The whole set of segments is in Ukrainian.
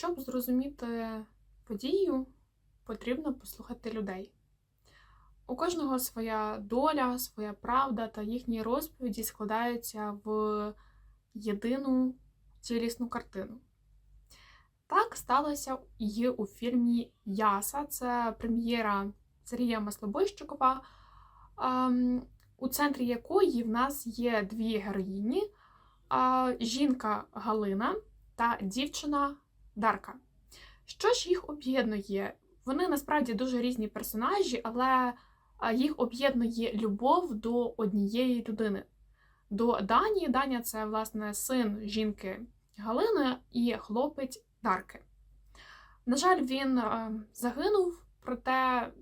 Щоб зрозуміти подію, потрібно послухати людей. У кожного своя доля, своя правда та їхні розповіді складаються в єдину цілісну картину. Так сталося і у фільмі Яса. Це прем'єра Сергія Маслобойщикова, ем, у центрі якої в нас є дві героїні: жінка Галина та дівчина Дарка. Що ж їх об'єднує? Вони насправді дуже різні персонажі, але їх об'єднує любов до однієї людини. До Дані. Даня це, власне, син жінки Галини і хлопець Дарки. На жаль, він загинув, проте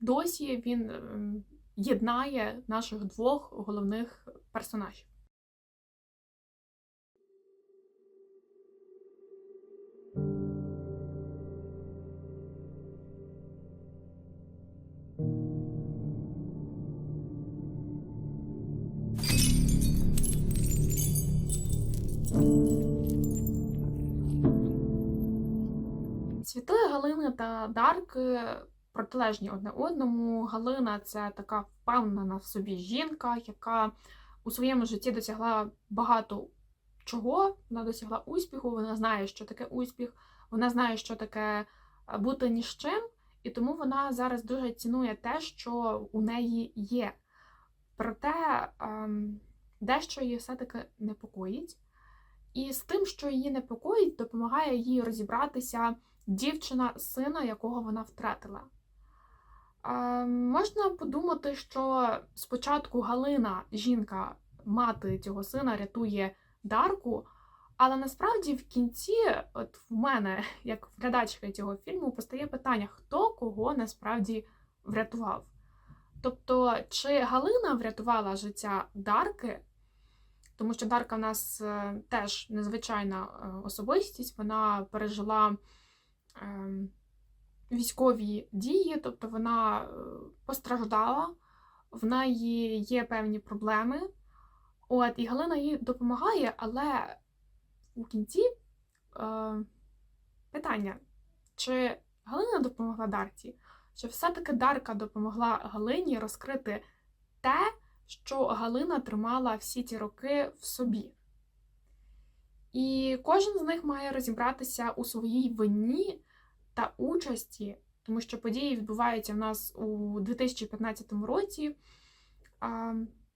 досі він е, єднає наших двох головних персонажів. Галини та Дарки протилежні одне одному. Галина це така впевнена в собі жінка, яка у своєму житті досягла багато чого. Вона досягла успіху, вона знає, що таке успіх, вона знає, що таке е, бути ні з чим, і тому вона зараз дуже цінує те, що у неї є. Проте ем, дещо її все-таки непокоїть. І з тим, що її непокоїть, допомагає їй розібратися дівчина сина, якого вона втратила. Е, можна подумати, що спочатку Галина, жінка, мати цього сина, рятує Дарку, але насправді в кінці, от в мене, як глядачка цього фільму, постає питання, хто кого насправді врятував. Тобто, чи Галина врятувала життя Дарки, тому що Дарка в нас е, теж незвичайна е, особистість, вона пережила е, військові дії, тобто вона е, постраждала, в неї є певні проблеми. От, і Галина їй допомагає, але у кінці е, питання, чи Галина допомогла Дарці, чи все-таки Дарка допомогла Галині розкрити те, що Галина тримала всі ці роки в собі. І кожен з них має розібратися у своїй вині та участі, тому що події відбуваються в нас у 2015 році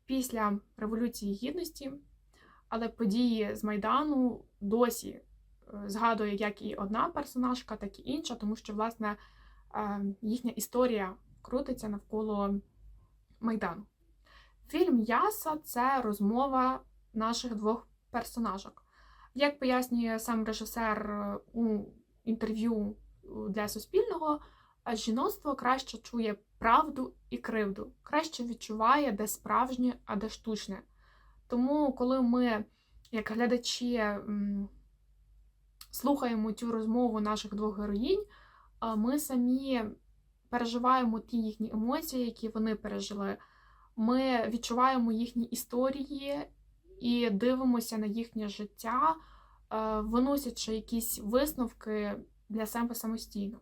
після Революції Гідності, але події з Майдану досі е, згадує як і одна персонажка, так і інша, тому що, власне, е, їхня історія крутиться навколо Майдану. Фільм Яса це розмова наших двох персонажок. Як пояснює сам режисер е, у інтерв'ю для Суспільного, жіноцтво краще чує правду і кривду, краще відчуває, де справжнє, а де штучне. Тому, коли ми, як глядачі, слухаємо цю розмову наших двох героїнь, ми самі переживаємо ті їхні емоції, які вони пережили. Ми відчуваємо їхні історії і дивимося на їхнє життя, виносячи якісь висновки для себе самостійно.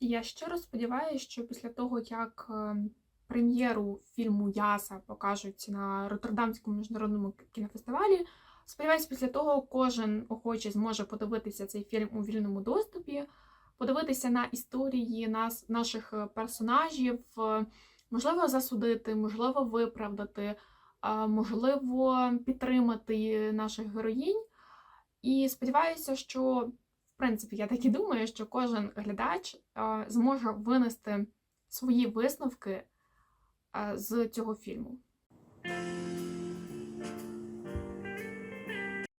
І я щиро сподіваюся, що після того, як прем'єру фільму Яса покажуть на Роттердамському міжнародному кінофестивалі, сподіваюся, після того кожен охочий зможе подивитися цей фільм у вільному доступі, подивитися на історії нас, наших персонажів, можливо, засудити, можливо, виправдати, можливо, підтримати наших героїнь. І сподіваюся, що в принципі, я так і думаю, що кожен глядач зможе винести свої висновки з цього фільму.